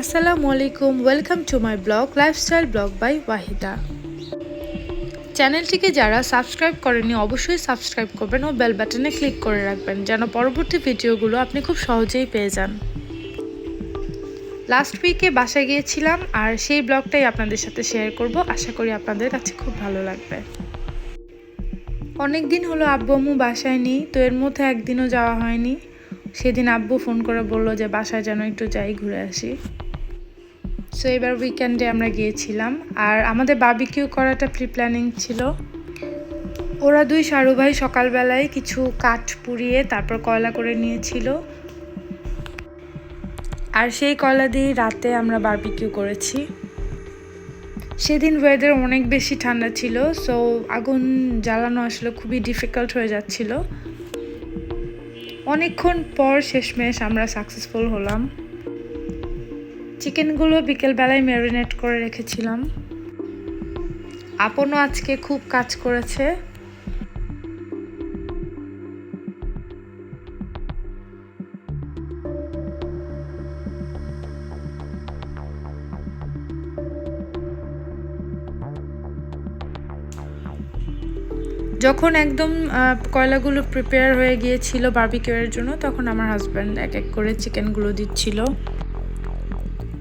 আসসালামু আলাইকুম welcome to my blog lifestyle blog by Wahida চ্যানেলটিকে যারা সাবস্ক্রাইব করেনি অবশ্যই সাবস্ক্রাইব করবেন ও বেল বাটনে ক্লিক করে রাখবেন, যেন পরবর্তী ভিডিওগুলো আপনি খুব সহজেই পেয়ে যান। লাস্ট উইকে বাসায় গিয়েছিলাম আর সেই ব্লগটাই আপনাদের সাথে শেয়ার করব। আশা করি আপনাদের কাছে খুব ভালো লাগবে। অনেক দিন হলো আব্বু আম্মু বাসায় নেই, তো এর মধ্যে একদিনও যাওয়া হয়নি। সেদিন আব্বু ফোন করে বলল যে বাসায় যেন একটু যাই, ঘুরে আসি। সো এবার উইকেন্ডে আমরা গিয়েছিলাম। আর আমাদের বাবিকিউ করাটা প্রি প্ল্যানিং ছিল। ওরা দুই সারু ভাই সকালবেলায় কিছু কাঠ পুড়িয়ে তারপর কয়লা করে নিয়েছিল। আর সেই কয়লা দিয়ে রাতে আমরা বারবিকিউ করেছি। সেদিন ওয়েদার অনেক বেশি ঠান্ডা ছিল সো আগুন জ্বালানো আসলে খুবই ডিফিকাল্ট হয়ে যাচ্ছিল। অনেকক্ষণ পর শেষমেশ আমরা সাকসেসফুল হলাম। চিকেনগুলো বিকেলবেলায় ম্যারিনেট করে রেখেছিলাম। আপনও আজকে খুব কাজ করেছে। যখন একদম কয়লাগুলো প্রিপেয়ার হয়ে গিয়েছিল বার্বিকিউয়ের জন্য, তখন আমার হাজব্যান্ড এক এক করে চিকেনগুলো দিচ্ছিল।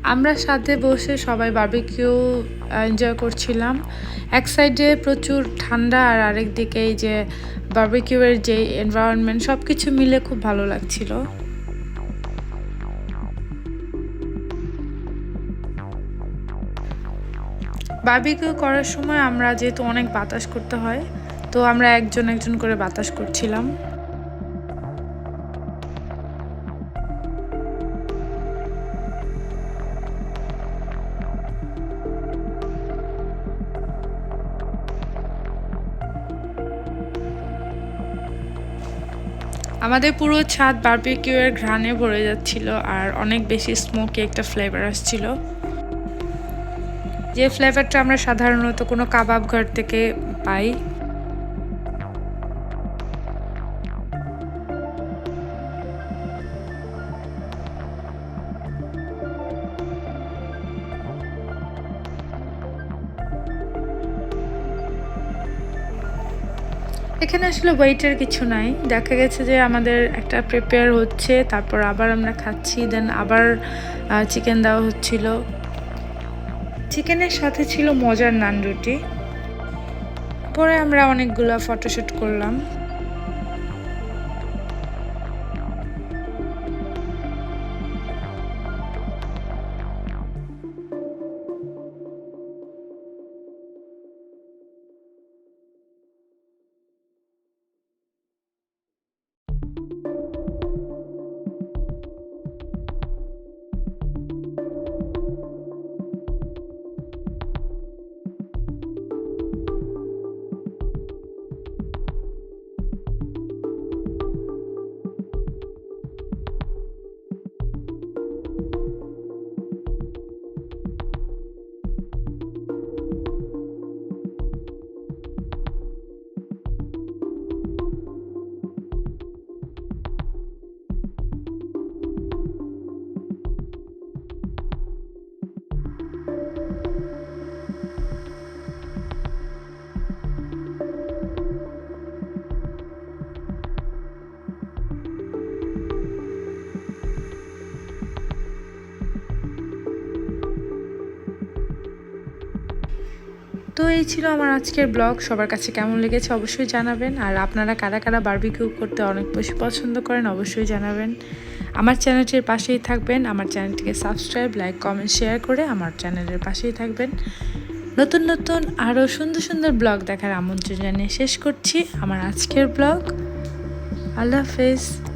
আমরা সাথে বসে সবাই বার্বিকিউ এনজয় করছিলাম। এক সাইডে প্রচুর ঠান্ডা আর আরেক দিকে এই যে বার্বিকিউয়ের যে এনভায়রনমেন্ট সব কিছু মিলে খুব ভালো লাগছিল। বার্বিকিউ করার সময় আমরা যেহেতু অনেক বাতাস করতে হয়, তো আমরা একজন একজন করে বাতাস করছিলাম। আমাদের পুরো ছাদ বার্বিকিউয়ের ঘ্রাণে ভরে যাচ্ছিল আর অনেক বেশি স্মোকি একটা ফ্লেভার আসছিল। যে ফ্লেভারটা আমরা সাধারণত কোনো কাবাব ঘর থেকে পাই এখানে আসলে ওয়েটের কিছু নাই। দেখা গেছে যে আমাদের একটা প্রিপেয়ার হচ্ছে, তারপর আবার আমরা খাচ্ছি দেন আবার চিকেন দেওয়া হচ্ছিল। চিকেনের সাথে ছিল মজার নান রুটি। পরে আমরা অনেকগুলো ফটোশ্যুট করলাম। তো এই ছিল আমার আজকের ব্লগ। সবার কাছে কেমন লেগেছে অবশ্যই জানাবেন। আর আপনারা কারা কারা বারবিকিউ করতে অনেক বেশি পছন্দ করেন অবশ্যই জানাবেন। আমার চ্যানেলটির পাশেই থাকবেন। আমার চ্যানেলটিকে সাবস্ক্রাইব লাইক কমেন্ট শেয়ার করে আমার চ্যানেলের পাশেই থাকবেন। নতুন নতুন, আরও সুন্দর সুন্দর ব্লগ দেখার আমন্ত্রণ জানিয়ে শেষ করছি। আমার আজকের ব্লগ। আল্লাহ হাফেজ।